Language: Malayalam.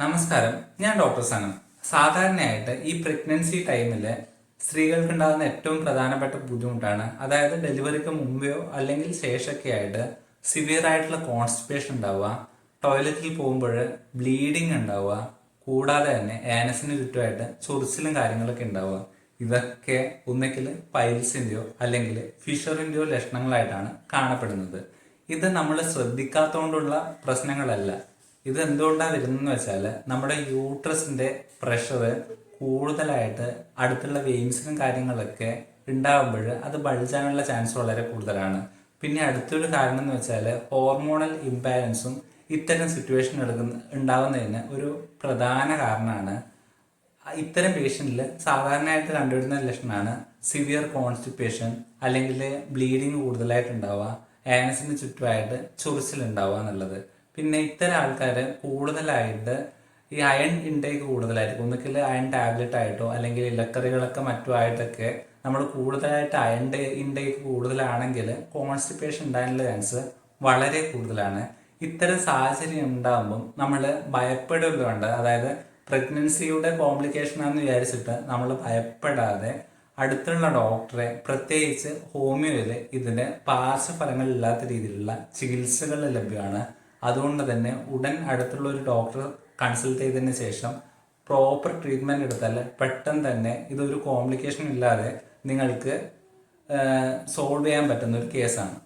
നമസ്കാരം ഞാൻ ഡോക്ടർ സനം സാധാരണയായിട്ട് ഈ പ്രഗ്നൻസി ടൈമിൽ സ്ത്രീകൾക്ക് ഉണ്ടാകുന്ന ഏറ്റവും പ്രധാനപ്പെട്ട ബുദ്ധിമുട്ടാണ്. അതായത് ഡെലിവറിക്ക് മുമ്പെയോ അല്ലെങ്കിൽ ശേഷമൊക്കെ ആയിട്ട് സിവിയർ ആയിട്ടുള്ള കോൺസ്റ്റിപ്പേഷൻ ഉണ്ടാവുക ടോയ്ലറ്റിൽ പോകുമ്പോൾ ബ്ലീഡിങ് ഉണ്ടാവുക കൂടാതെ തന്നെ ആനസിന് ചുറ്റുമായിട്ട് ചൊറിച്ചിലും കാര്യങ്ങളൊക്കെ ഉണ്ടാവുക. ഇതൊക്കെ ഒന്നെങ്കിൽ പൈൽസിന്റെയോ അല്ലെങ്കിൽ ഫിഷറിന്റെയോ ലക്ഷണങ്ങളായിട്ടാണ് കാണപ്പെടുന്നത്. ഇത് നമ്മൾ ശ്രദ്ധിക്കാത്തതുകൊണ്ടുള്ള പ്രശ്നങ്ങളല്ല. ഇത് എന്തുകൊണ്ടാണ് വരുന്നതെന്ന് വെച്ചാൽ നമ്മുടെ യൂട്രസിന്റെ പ്രഷർ കൂടുതലായിട്ട് അടുത്തുള്ള വെയിംസിനും കാര്യങ്ങളൊക്കെ ഉണ്ടാകുമ്പോൾ അത് ബൾജാനുള്ള ചാൻസ് വളരെ കൂടുതലാണ്. പിന്നെ അടുത്തൊരു കാരണം എന്ന് വെച്ചാൽ ഹോർമോണൽ ഇംബാലൻസും ഇത്തരം സിറ്റുവേഷൻ എടുക്കുന്ന ഉണ്ടാകുന്നതിന് ഒരു പ്രധാന കാരണമാണ്. ഇത്തരം പേഷ്യന്റിൽ സാധാരണയായിട്ട് കണ്ടുവരുന്ന ലക്ഷണമാണ് സിവിയർ കോൺസ്റ്റിപ്പേഷൻ അല്ലെങ്കിൽ ബ്ലീഡിങ് കൂടുതലായിട്ട് ഉണ്ടാവുക ആനസിന് ചുറ്റുമായിട്ട് ചൊറിച്ചിലുണ്ടാവുക എന്നുള്ളത്. പിന്നെ ഇത്തരം ആൾക്കാർ കൂടുതലായിട്ട് ഈ അയൺ ഇൻടേക്ക് കൂടുതലായിരിക്കും. ഒന്നുകിൽ അയൺ ടാബ്ലറ്റ് ആയിട്ടോ അല്ലെങ്കിൽ ഇലക്കറികളൊക്കെ മറ്റുമായിട്ടൊക്കെ നമ്മൾ കൂടുതലായിട്ട് അയൺ ഇൻടേക്ക് കൂടുതലാണെങ്കിൽ കോൺസ്റ്റിപ്പേഷൻ ഉണ്ടാകാനുള്ള ചാൻസ് വളരെ കൂടുതലാണ്. ഇത്തരം സാഹചര്യം ഉണ്ടാകുമ്പം നമ്മൾ ഭയപ്പെടുകയുണ്ട് അതായത് പ്രഗ്നൻസിയുടെ കോംപ്ലിക്കേഷൻ ആണെന്ന് വിചാരിച്ചിട്ട് നമ്മൾ ഭയപ്പെടാതെ അടുത്തുള്ള ഡോക്ടറെ പ്രത്യേകിച്ച് ഹോമിയോയിൽ ഇതിന് പാർശ്വഫലങ്ങളില്ലാത്ത രീതിയിലുള്ള ചികിത്സകൾ ലഭ്യമാണ്. അതുകൊണ്ട് തന്നെ ഉടൻ അടുത്തുള്ള ഒരു ഡോക്ടർ കൺസൾട്ട് ചെയ്തതിന് ശേഷം പ്രോപ്പർ ട്രീറ്റ്മെന്റ് എടുത്താൽ പെട്ടെന്ന് തന്നെ ഇതൊരു കോംപ്ലിക്കേഷൻ ഇല്ലാതെ നിങ്ങൾക്ക് സോൾവ് ചെയ്യാൻ പറ്റുന്ന ഒരു കേസാണ്